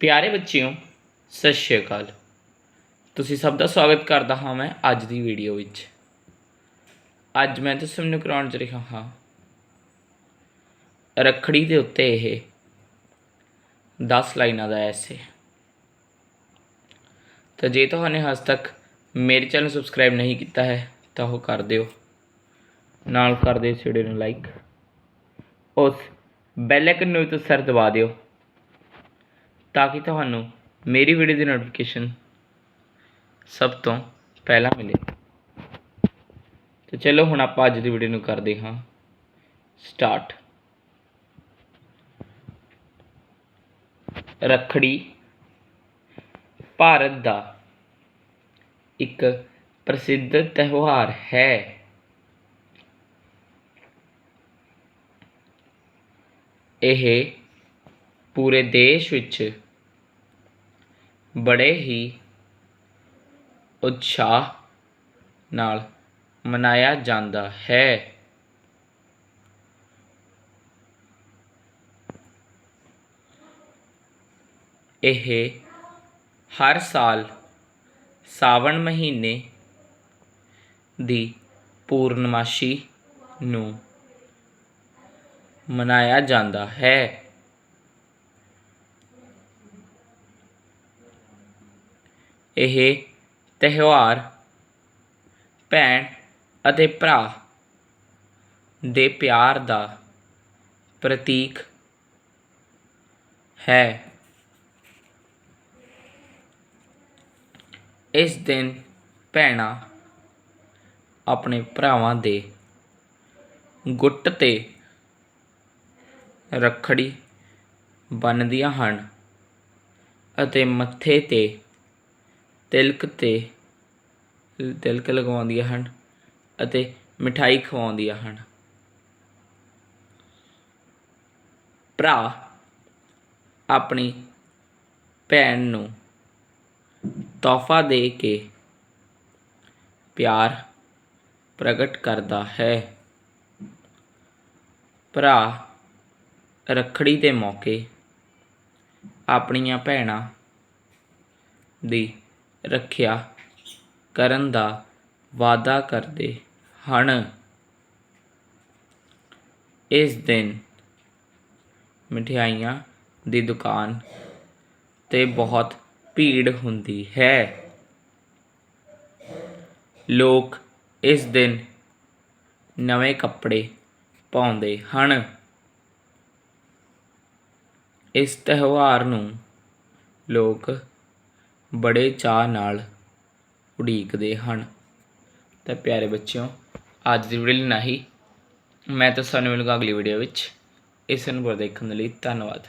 ਪਿਆਰੇ ਬੱਚਿਓ, ਸਤਿ ਸ਼੍ਰੀ ਅਕਾਲ। ਤੁਸੀਂ ਸਭ ਦਾ ਸਵਾਗਤ ਕਰਦਾ ਹਾਂ ਮੈਂ ਅੱਜ ਦੀ ਵੀਡੀਓ ਵਿੱਚ। ਅੱਜ ਮੈਂ ਤੁਸੀਂ ਨੂੰ ਕਰਾਉਣ ਜਾ ਰਿਹਾ ਹਾਂ। ਰੱਖੜੀ ਦੇ ਉੱਤੇ ਇਹ 10 ਲਾਈਨਾਂ ਦਾ ਐਸੇ ਤਾਂ ਜੇ ਤੁਹਾਨੂੰ ਹਜੇ ਤੱਕ ਮੇਰੇ ਚੈਨਲ ਸਬਸਕ੍ਰਾਈਬ ਨਹੀਂ ਕੀਤਾ ਹੈ, ਤਾਂ ਉਹ ਕਰ ਦਿਓ। ਨਾਲ ਕਰ ਦਿਓ ਇਸ ਵੀਡੀਓ ਨੂੰ ਲਾਈਕ। ਉਸ ਬੈਲ ਆਈਕਨ ਨੂੰ ਵੀ ਤੁਸੀਂ ਸਰ ਦਬਾ ਦਿਓ। ਤਾਂ ਕਿ ਤੁਹਾਨੂੰ ਮੇਰੀ ਵੀਡੀਓ ਦੀ ਨੋਟੀਫਿਕੇਸ਼ਨ ਸਭ ਤੋਂ ਪਹਿਲਾਂ ਮਿਲੇ। ਤੇ ਚਲੋ ਹੁਣ ਆਪਾਂ ਅੱਜ ਦੀ ਵੀਡੀਓ ਨੂੰ ਕਰਦੇ ਹਾਂ। ਸਟਾਰਟ ਰੱਖੜੀ ਭਾਰਤ ਦਾ ਇੱਕ ਪ੍ਰਸਿੱਧ ਤਿਉਹਾਰ ਹੈ। ਇਹ ਪੂਰੇ ਦੇਸ਼ ਵਿੱਚ ਬੜੇ ਹੀ ਉਤਸ਼ਾਹ ਨਾਲ ਮਨਾਇਆ ਜਾਂਦਾ ਹੈ। ਇਹ ਹਰ ਸਾਲ ਸਾਵਣ ਮਹੀਨੇ ਦੀ ਪੂਰਨਮਾਸ਼ੀ ਨੂੰ ਮਨਾਇਆ ਜਾਂਦਾ ਹੈ। ਇਹ ਤਿਉਹਾਰ ਭੈਣ ਅਤੇ ਭਰਾ ਦੇ ਪਿਆਰ ਦਾ ਪ੍ਰਤੀਕ ਹੈ। ਇਸ ਦਿਨ ਭੈਣਾਂ ਆਪਣੇ ਭਰਾਵਾਂ ਦੇ ਗੁੱਟ ਤੇ ਰੱਖੜੀ ਬੰਨ੍ਹਦੀਆਂ ਹਨ ਅਤੇ ਮੱਥੇ ਤੇ ਤਿਲਕ ਤੇ ਤਿਲਕ ਲਗਵਾਉਂਦੀਆਂ ਹਨ ਅਤੇ ਮਿਠਾਈ ਖਵਾਉਂਦੀਆਂ ਹਨ। ਭਰਾ ਆਪਣੀ ਭੈਣ ਨੂੰ ਤੋਹਫਾ ਦੇ ਕੇ ਪਿਆਰ ਪ੍ਰਗਟ ਕਰਦਾ ਹੈ। ਭਰਾ ਰੱਖੜੀ ਦੇ ਮੌਕੇ ਆਪਣੀਆਂ ਭੈਣਾਂ ਦੀ ਰੱਖਿਆ ਕਰਨ ਦਾ ਵਾਅਦਾ ਕਰਦੇ ਹਨ। ਇਸ ਦਿਨ ਮਠਿਆਈਆਂ ਦੀ ਦੁਕਾਨ ਤੇ ਬਹੁਤ ਭੀੜ ਹੁੰਦੀ ਹੈ। ਲੋਕ ਇਸ ਦਿਨ ਨਵੇਂ ਕੱਪੜੇ ਪਾਉਂਦੇ ਹਨ। ਇਸ ਤਿਉਹਾਰ ਨੂੰ ਲੋਕ ਬੜੇ ਚਾਅ ਨਾਲ ਉਡੀਕਦੇ ਹਨ। ਤਾਂ ਪਿਆਰੇ ਬੱਚਿਓ, ਅੱਜ ਦੀ ਵੀਡੀਓ ਲਈ ਨਹੀਂ ਮੈਂ ਤਾਂ ਸਾਨੂੰ ਮਿਲੂੰਗਾ ਅਗਲੀ ਵੀਡੀਓ ਵਿੱਚ। ਇਸ ਨੂੰ ਦੇਖਣ ਦੇ ਲਈ ਧੰਨਵਾਦ।